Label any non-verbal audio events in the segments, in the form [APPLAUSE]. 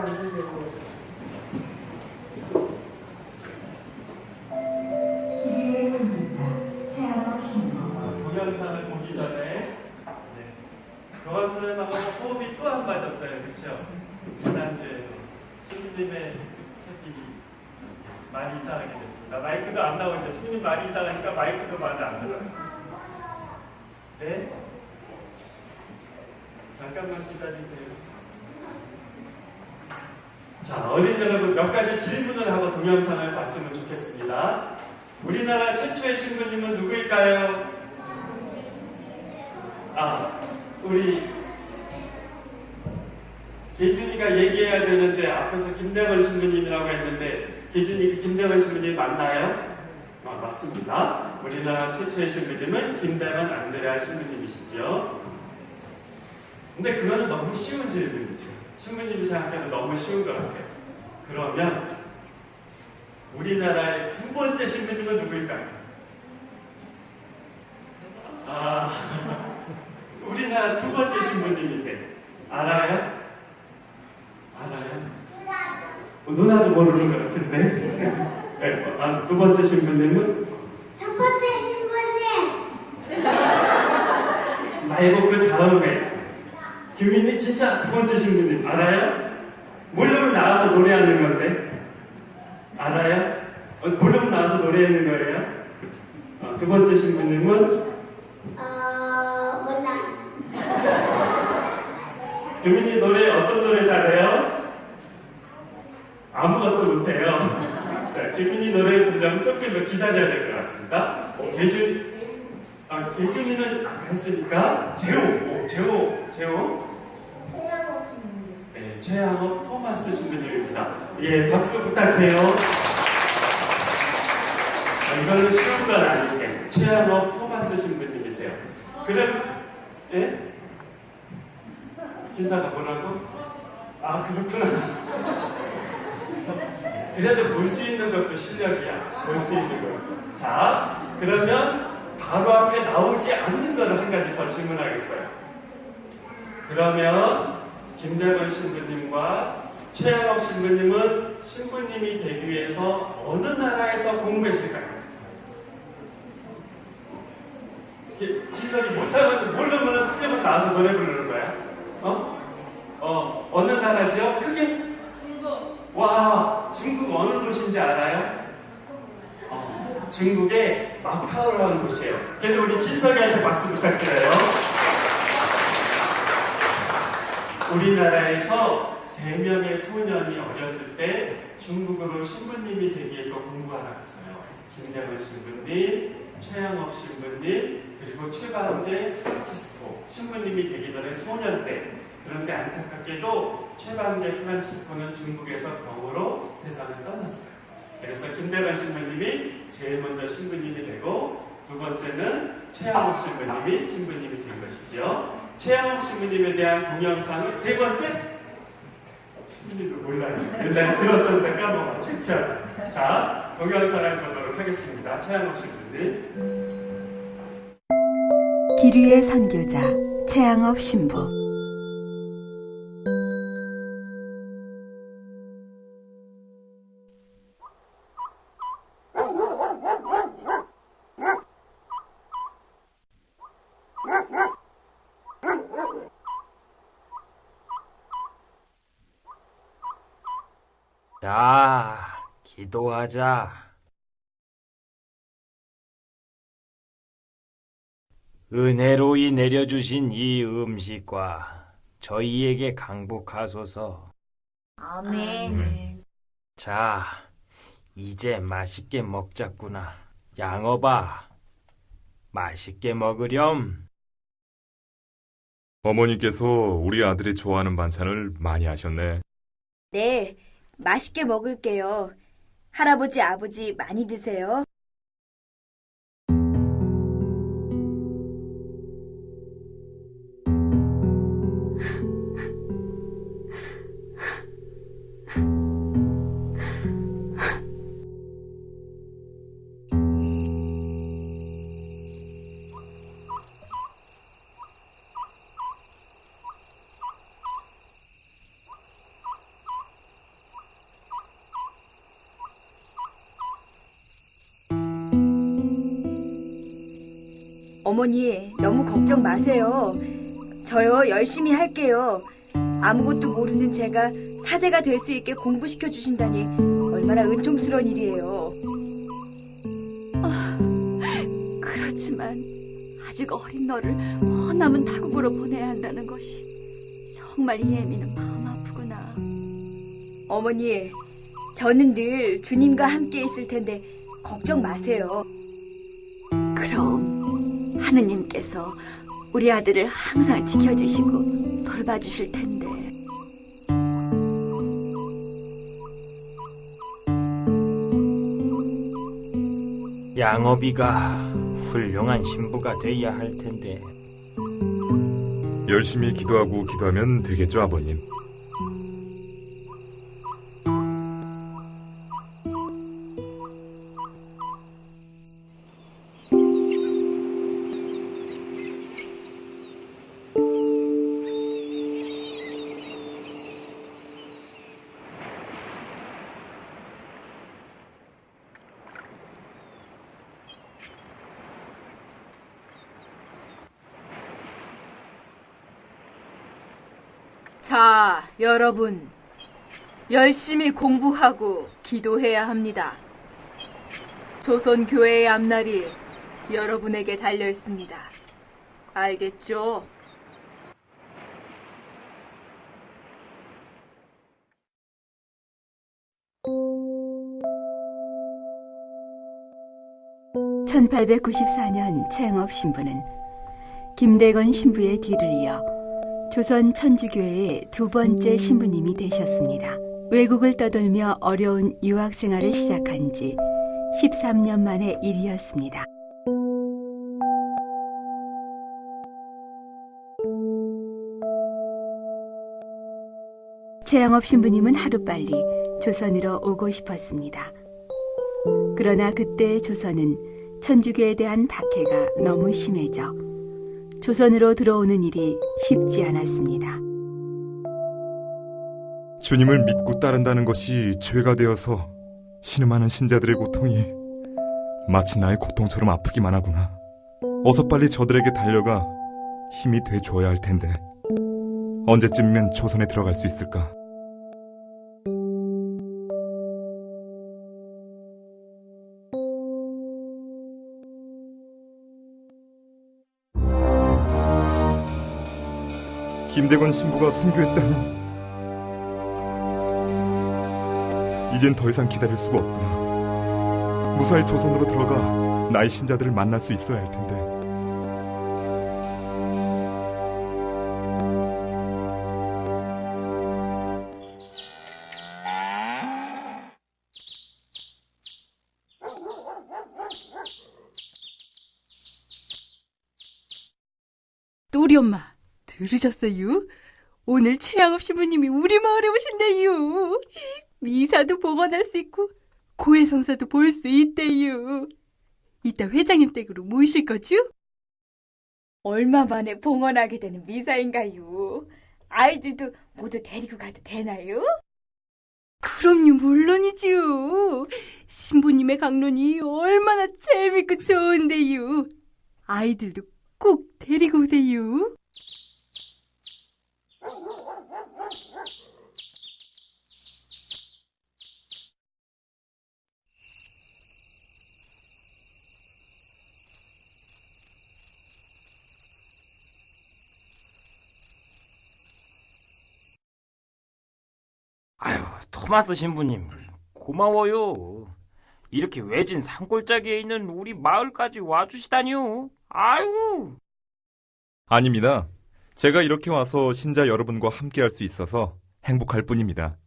앉으세요. 아, 동영상을 보기 전에 네. 교환선생님하고 호흡이 또 안 맞았어요. 그렇죠? 지난주에 신부님의 책이 많이 이상하게 됐습니다. 마이크도 안 나오죠. 신부님 말이 이상하니까 마이크도 많이 안 들어요. 네? 잠깐만 기다리세요. 자, 어린 여러분 몇 가지 질문을 하고 동영상을 봤으면 좋겠습니다. 우리나라 최초의 신부님은 누구일까요? 아, 우리 계준이가 얘기해야 되는데 앞에서 김대건 신부님이라고 했는데 계준이 그 김대건 신부님 맞나요? 아, 맞습니다. 우리나라 최초의 신부님은 김대건 안드레아 신부님이시죠. 근데 그거는 너무 쉬운 질문이죠. 신부님이 생각해도 너무 쉬운 것 같아요. 그러면 우리나라의 두 번째 신부님은 누구일까요? 아, [LAUGHS] 우리나라 두 번째 신부님인데 알아요? 알아요? 어, 누나도 모르는 것 같은데. 네, 아, 두 번째 신부님은 첫 번째 신부님 말고 그 다음에 규민이 진짜 두 번째 신부님 알아요? 모르면 나와서 노래하는 건데 알아요? 어, 모르면 나와서 노래하는 거예요? 어, 두 번째 신부님은 어 몰라 규민이 노래 어떤 노래 잘해요? 아무것도 못해요. 자, 규민이 노래 부르려면 조금 더 기다려야 될 것 같습니다. 어, 계준, 아, 계준이는 아까 했으니까 재호, 오, 재호, 재호. 최양업 토마스 신부님입니다. 예, 박수 부탁해요. 아, 이거는 쉬운 건 아닌데 최양업 토마스 신부님이세요. 그럼 예? 진사가 뭐라고? 아 그렇구나. 그래도 볼 수 있는 것도 실력이야. 볼 수 있는 것도. 자, 그러면 바로 앞에 나오지 않는 거를 한 가지 더 질문하겠어요. 그러면 김대건 신부님과 최양업 신부님은 신부님이 되기 위해서 어느 나라에서 공부했을까요? 지석이 못하면 모르면 틀리면 나와서 노래 부르는 거야. 어? 어 어느 나라지요? 크게 중국 와 중국 어느 도시인지 알아요? 어, 중국의 마카오라는 도시예요. 그래도 우리 진석이한테 박수 부탁드려요. 우리나라에서 세 명의 소년이 어렸을 때 중국으로 신부님이 되기 위해서 공부하러 갔어요. 김대건 신부님, 최양업 신부님, 그리고 최방재 프란치스코 신부님이 되기 전에 소년 때. 그런데 안타깝게도 최방재 프란치스코는 중국에서 병으로 세상을 떠났어요. 그래서 김대건 신부님이 제일 먼저 신부님이 되고 두 번째는 최양욱 신부님이 신부님이 된 것이죠. 최양욱 신부님에 대한 동영상은 세 번째 신부님도 몰라요. 옛날에 들었었는데 까먹어. 책편. 자, 동영상을 보도록 하겠습니다. 최양욱 신부님. 기류의 선교자 최양업 신부 자, 기도하자. 은혜로 이 내려주신 이 음식과 저희에게 강복하소서. 아멘 자, 이제 맛있게 먹자꾸나. 양어봐, 맛있게 먹으렴. 어머니께서 우리 아들이 좋아하는 반찬을 많이 하셨네. 네, 맛있게 먹을게요. 할아버지, 아버지 많이 드세요. 어머니, 너무 걱정 마세요. 저요, 열심히 할게요. 아무것도 모르는 제가 사제가 될 수 있게 공부시켜 주신다니 얼마나 은총스러운 일이에요. 그렇지만 아직 어린 너를 허남은 타국으로 보내야 한다는 것이 정말 이 애미는 마음 아프구나. 어머니, 저는 늘 주님과 함께 있을 텐데 걱정 마세요. 하느님께서 우리 아들을 항상 지켜주시고 돌봐주실 텐데. 양업이가 훌륭한 신부가 돼야 할 텐데 열심히 기도하고 기도하면 되겠죠, 아버님. 자, 여러분. 열심히 공부하고 기도해야 합니다. 조선 교회의 앞날이 여러분에게 달려 있습니다. 알겠죠? (1894년) 최양업 신부는 김대건 신부의 뒤를 이어 조선 천주교회의 두 번째 신부님이 되셨습니다. 외국을 떠돌며 어려운 유학 생활을 시작한 지 13년 만의 일이었습니다. 최양업 신부님은 하루빨리 조선으로 오고 싶었습니다. 그러나 그때 조선은 천주교에 대한 박해가 너무 심해져 조선으로 들어오는 일이 쉽지 않았습니다. 주님을 믿고 따른다는 것이 죄가 되어서 신음하는 신자들의 고통이 마치 나의 고통처럼 아프기만 하구나. 어서 빨리 저들에게 달려가 힘이 돼 줘야 할 텐데 언제쯤이면 조선에 들어갈 수 있을까? 김대건 신부가 순교했다니 이젠 더 이상 기다릴 수가 없구나. 무사히 조선으로 들어가 나의 신자들을 만날 수 있어야 할 텐데. 또리 엄마, 들으셨어요? 오늘 최양업 신부님이 우리 마을에 오신대요. 미사도 복원할 수 있고 고해성사도 볼 수 있대요. 이따 회장님 댁으로 모이실 거죠? 얼마 만에 봉헌하게 되는 미사인가요? 아이들도 모두 데리고 가도 되나요? 그럼요, 물론이죠. 신부님의 강론이 얼마나 재밌고 좋은데요. 아이들도 꼭 데리고 오세요. 아유 토마스 신부님 고마워요. 이렇게 외진 산골짜기에 있는 우리 마을까지 와주시다니요. 아유. 아닙니다. 제가 이렇게 와서 신자 여러분과 함께 할 수 있어서 행복할 뿐입니다.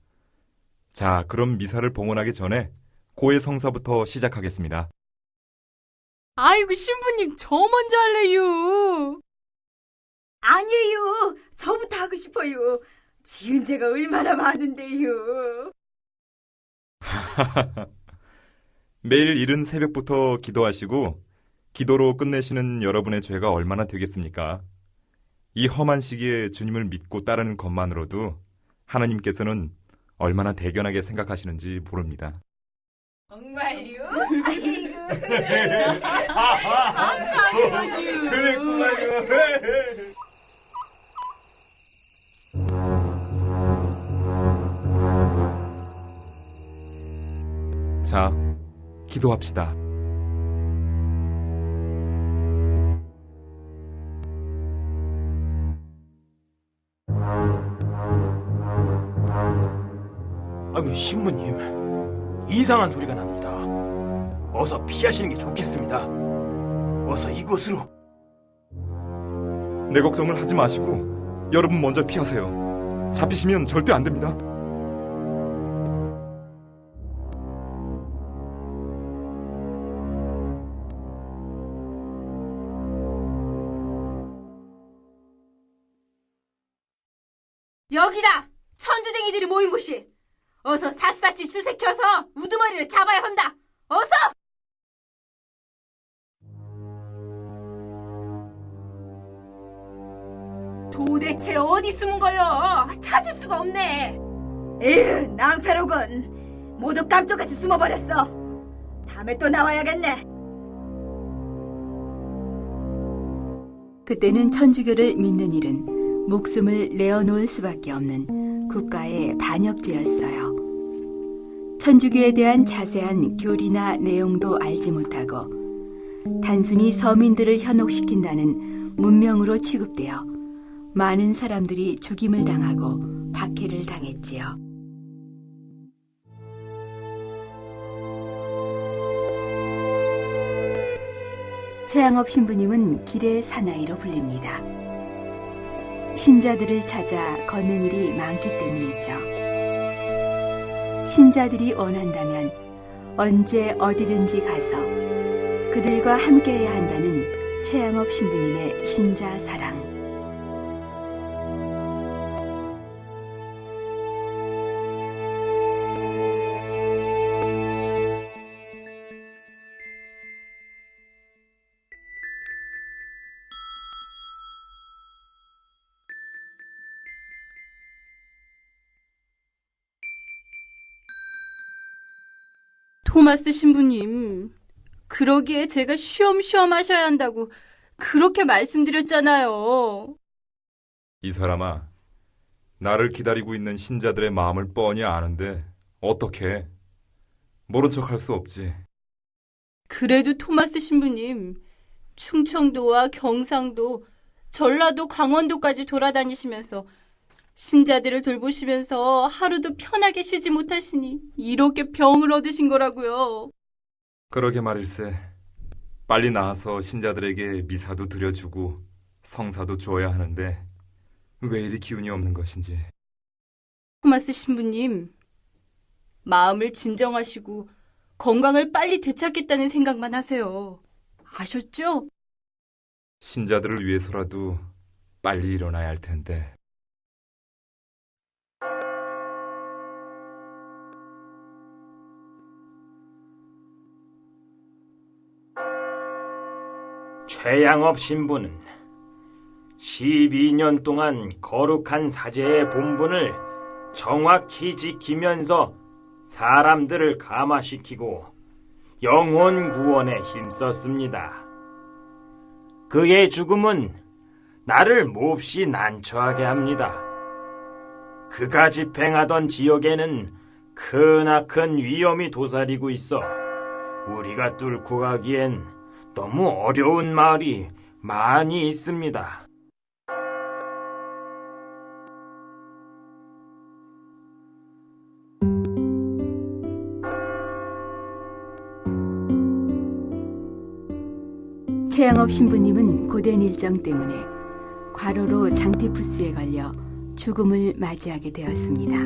자, 그럼 미사를 봉헌하기 전에 고해 성사부터 시작하겠습니다. 아이고, 신부님, 저 먼저 할래요. 아니에요. 저부터 하고 싶어요. 지은 죄가 얼마나 많은데요. [LAUGHS] 매일 이른 새벽부터 기도하시고 기도로 끝내시는 여러분의 죄가 얼마나 되겠습니까? 이 험한 시기에 주님을 믿고 따르는 것만으로도 하나님께서는 얼마나 대견하게 생각하시는지 모릅니다. 정말요? 아이고. 그랬구만요. 자, 기도합시다. 아이고 신부님 이상한 소리가 납니다. 어서 피하시는 게 좋겠습니다. 어서 이곳으로. 내 걱정을 하지 마시고 여러분 먼저 피하세요. 잡히시면 절대 안 됩니다. 여기다! 천주쟁이들이 모인 곳이! 어서 샅샅이 수색해서 우두머리를 잡아야 한다! 어서! 도대체 어디 숨은 거요? 찾을 수가 없네! 에휴, 낭패로군. 모두 깜짝같이 숨어버렸어. 다음에 또 나와야겠네. 그때는 천주교를 믿는 일은 목숨을 내어놓을 수밖에 없는 국가의 반역죄였어요. 천주교에 대한 자세한 교리나 내용도 알지 못하고 단순히 서민들을 현혹시킨다는 문명으로 취급되어 많은 사람들이 죽임을 당하고 박해를 당했지요. 최양업 신부님은 길의 사나이로 불립니다. 신자들을 찾아 걷는 일이 많기 때문이죠. 신자들이 원한다면 언제 어디든지 가서 그들과 함께해야 한다는 최양업 신부님의 신자 사랑. 토마스 신부님, 그러기에 제가 쉬엄쉬엄 하셔야 한다고 그렇게 말씀드렸잖아요. 이 사람아, 나를 기다리고 있는 신자들의 마음을 뻔히 아는데 어떻게 모른 척할 수 없지. 그래도 토마스 신부님, 충청도와 경상도, 전라도, 강원도까지 돌아다니시면서 신자들을 돌보시면서 하루도 편하게 쉬지 못하시니 이렇게 병을 얻으신 거라고요. 그러게 말일세. 빨리 나와서 신자들에게 미사도 드려주고 성사도 주어야 하는데 왜 이리 기운이 없는 것인지. 토마스 신부님, 마음을 진정하시고 건강을 빨리 되찾겠다는 생각만 하세요. 아셨죠? 신자들을 위해서라도 빨리 일어나야 할 텐데. 최양업 신부는 12년 동안 거룩한 사제의 본분을 정확히 지키면서 사람들을 감화시키고 영혼 구원에 힘썼습니다. 그의 죽음은 나를 몹시 난처하게 합니다. 그가 집행하던 지역에는 크나큰 위험이 도사리고 있어 우리가 뚫고 가기엔 너무 어려운 마을이 많이 있습니다. 최양업 신부님은 고된 일정 때문에 과로로 장티푸스에 걸려 죽음을 맞이하게 되었습니다.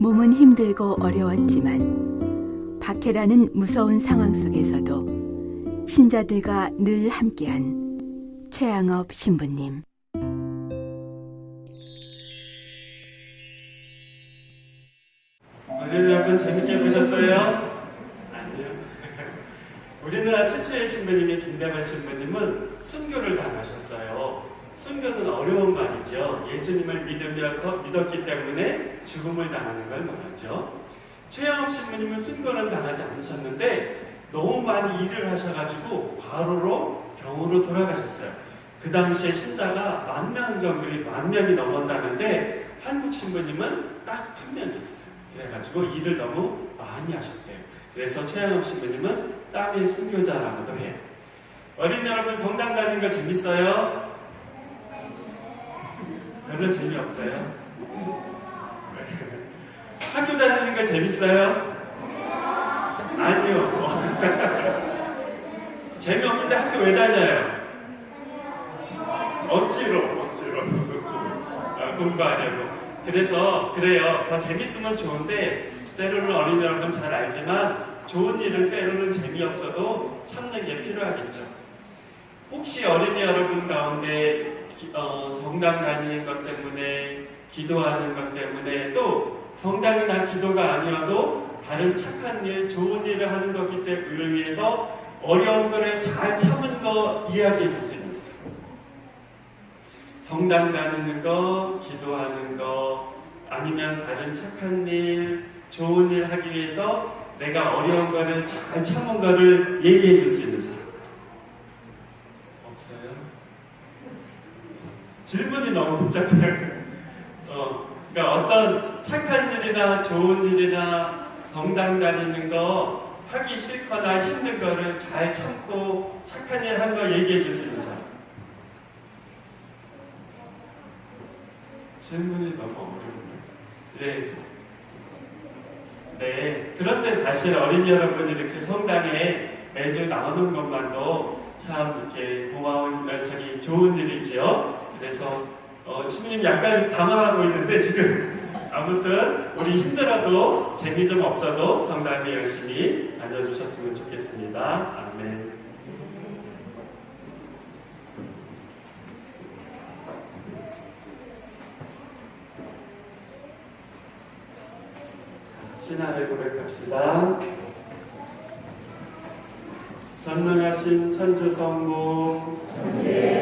몸은 힘들고 어려웠지만 박해라는 무서운 상황 속에서도 신자들과 늘 함께한 최양업 신부님. 오늘 여러분 재밌게 보셨어요? 아니요. 우리나라 최초의 신부님인 김대만 신부님은 순교를 당하셨어요. 순교는 어려운 말이죠. 예수님을 믿으면서 믿었기 때문에 죽음을 당하는 걸 말하죠. 최양업 신부님은 순교는 당하지 않으셨는데 너무 많이 일을 하셔가지고 과로로 병으로 돌아가셨어요. 그 당시에 신자가 만 명 정도, 만 명이 넘었다는데 한국 신부님은 딱 한 명이었어요. 그래가지고 일을 너무 많이 하셨대요. 그래서 최양업 신부님은 땀의 순교자라고도 해요. 어린 여러분 성당 가는 거 재밌어요? 별로 재미없어요? [LAUGHS] 학교 다니는 거 재밌어요? 아니요. [LAUGHS] 재미없는데 학교 왜 다녀요? 억지로, 억지로, 억지로. 아, 공부하려고. 그래서, 그래요. 더 재밌으면 좋은데, 때로는 어린 여러분 잘 알지만, 좋은 일은 때로는 재미없어도 참는 게 필요하겠죠. 혹시 어린이 여러분 가운데 기- 어, 성당 다니는 것 때문에 기도하는 것 때문에 또 성당이나 기도가 아니어도 다른 착한 일, 좋은 일을 하는 것기 때문에 위해서 어려운 거를 잘 참은 거 이야기해 줄 수 있는 사람. 성당 다니는 거, 기도하는 거, 아니면 다른 착한 일, 좋은 일 하기 위해서 내가 어려운 거를 잘 참은 거를 얘기해 줄 수 있는 사람. 없어요? 질문이 너무 복잡해요. 어, 그러니까 어떤 착한 일이나 좋은 일이나 성당 다니는 거 하기 싫거나 힘든 거를 잘 참고 착한 일 한 거 얘기해 사람. 질문이 너무 어려운데. 네. 네. 그런데 사실 어린이 여러분이 이렇게 성당에 매주 나오는 것만도 참 이렇게 고마운, 어, 저기 좋은 일이지요. 그래서 어, 신부님 약간 당황하고 있는데 지금 아무튼 우리 힘들어도 재미 좀 없어도 성당에 열심히 다녀주셨으면 좋겠습니다. 아멘. 자, 신화를 고백합시다. 전능하신 천주성부 저는